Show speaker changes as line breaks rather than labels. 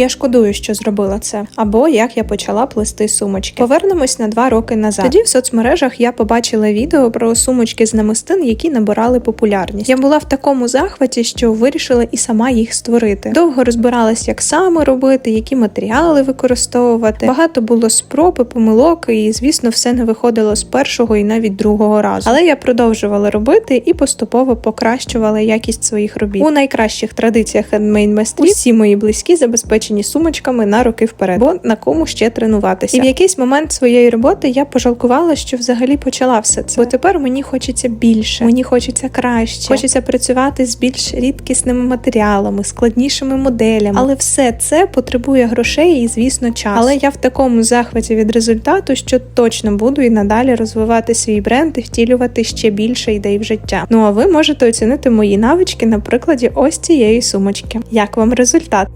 Я шкодую, що зробила це, або як я почала плести сумочки. Повернемось на два роки назад. Тоді в соцмережах я побачила відео про сумочки з намистин, які набирали популярність. Я була в такому захваті, що вирішила і сама їх створити. Довго розбиралась, як саме робити, які матеріали використовувати. Багато було спроб і помилок, і звісно, все не виходило з першого і навіть другого разу. Але я продовжувала робити і поступово покращувала якість своїх робіт. У найкращих традиціях хендмейд майстрів всі мої близькі забезпечені сумочками на роки вперед, бо на кому ще тренуватися. І в якийсь момент своєї роботи я пожалкувала, що взагалі почала все це. Бо тепер мені хочеться більше, мені хочеться краще. Хочеться працювати з більш рідкісними матеріалами, складнішими моделями. Але все це потребує грошей і, звісно, часу. Але я в такому захваті від результату, що точно буду і надалі розвивати свій бренд і втілювати ще більше ідей в життя. Ну а ви можете оцінити мої навички на прикладі ось цієї сумочки. Як вам результат?